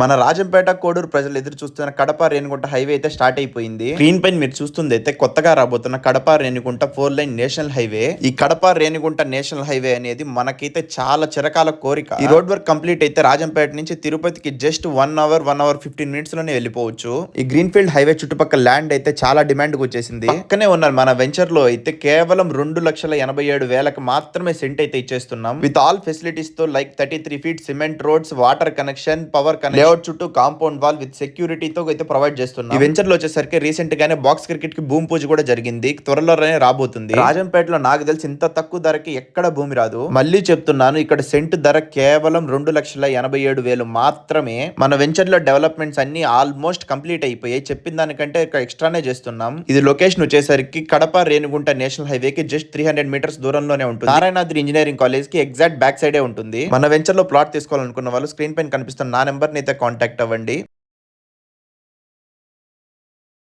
మన రాజంపేట కోడూరు ప్రజలు ఎదురు చూస్తున్న కడప రేణిగుంట హైవే అయితే స్టార్ట్ అయిపోయింది. స్క్రీన్ పైన మీరు చూస్తుంది అయితే కొత్తగా రాబోతున్న Kadapa Renigunta four lane national highway. ఈ కడప రేణిగుంట నేషనల్ హైవే అనేది మనకైతే చాలా చిరకాల కోరిక. ఈ రోడ్ వర్క్ కంప్లీట్ అయితే రాజంపేట నుంచి తిరుపతికి just one hour one hour fifteen మినిట్స్లోనే వెళ్ళిపోవచ్చు. ఈ గ్రీన్ ఫీల్డ్ హైవే చుట్టుపక్కల ల్యాండ్ అయితే చాలా డిమాండ్ వచ్చేసింది. పక్కనే ఉన్న మన వెంచర్లో అయితే కేవలం రెండు లక్షల ఎనభై ఏడు వేలకు మాత్రమే సెంట్ అయితే ఇచ్చేస్తున్నాం. With all ఫెసిలిటీస్తో like thirty three feet cement roads water connection power connection layout చుట్టూ కాంపౌండ్ వాల్ విత్ సెక్యూరిటీతో అయితే ప్రొవైడ్ చేస్తున్నాం. ఈ వెంచర్లో వచ్చేసరికి రీసెంట్ గానే బాక్స్ క్రికెట్కి భూమి పూజ కూడా జరిగింది. త్వరలోనే రాబోతుంది. రాజంపేటలో నాకు తెలిసి ఇంత తక్కువ ధరకి ఎక్కడ భూమి రాదు. మళ్ళీ చెప్తున్నాను ఇక్కడ సెంట్ ధర కేవలం రెండు లక్షల ఎనభై ఏడు వేలు మాత్రమే. మన వెంచర్లో డెవలప్మెంట్స్ అన్ని ఆల్మోస్ట్ కంప్లీట్ అయిపోయాయి. చెప్పిన దానికంటే ఎక్స్ట్రానే చేస్తున్నాం. ఇది లొకేషన్ వచ్చేసరికి కడప రేణిగుంట నేషనల్ హైవే కి జస్ట్ త్రీ హండ్రెడ్ మీటర్స్ దూరంలోనే ఉంటుంది. నారాయణాద్రి ఇంజనీరింగ్ కాలేజ్కి ఎగ్జాక్ట్ బ్యాక్ సైడే ఉంటుంది. మన వెంచర్లో ప్లాట్ తీసుకోవాలనుకున్న వాళ్ళు స్క్రీన్ పైన కనిపిస్తున్న నా నెంబర్ని అయితే కాంటాక్ట్ అవ్వండి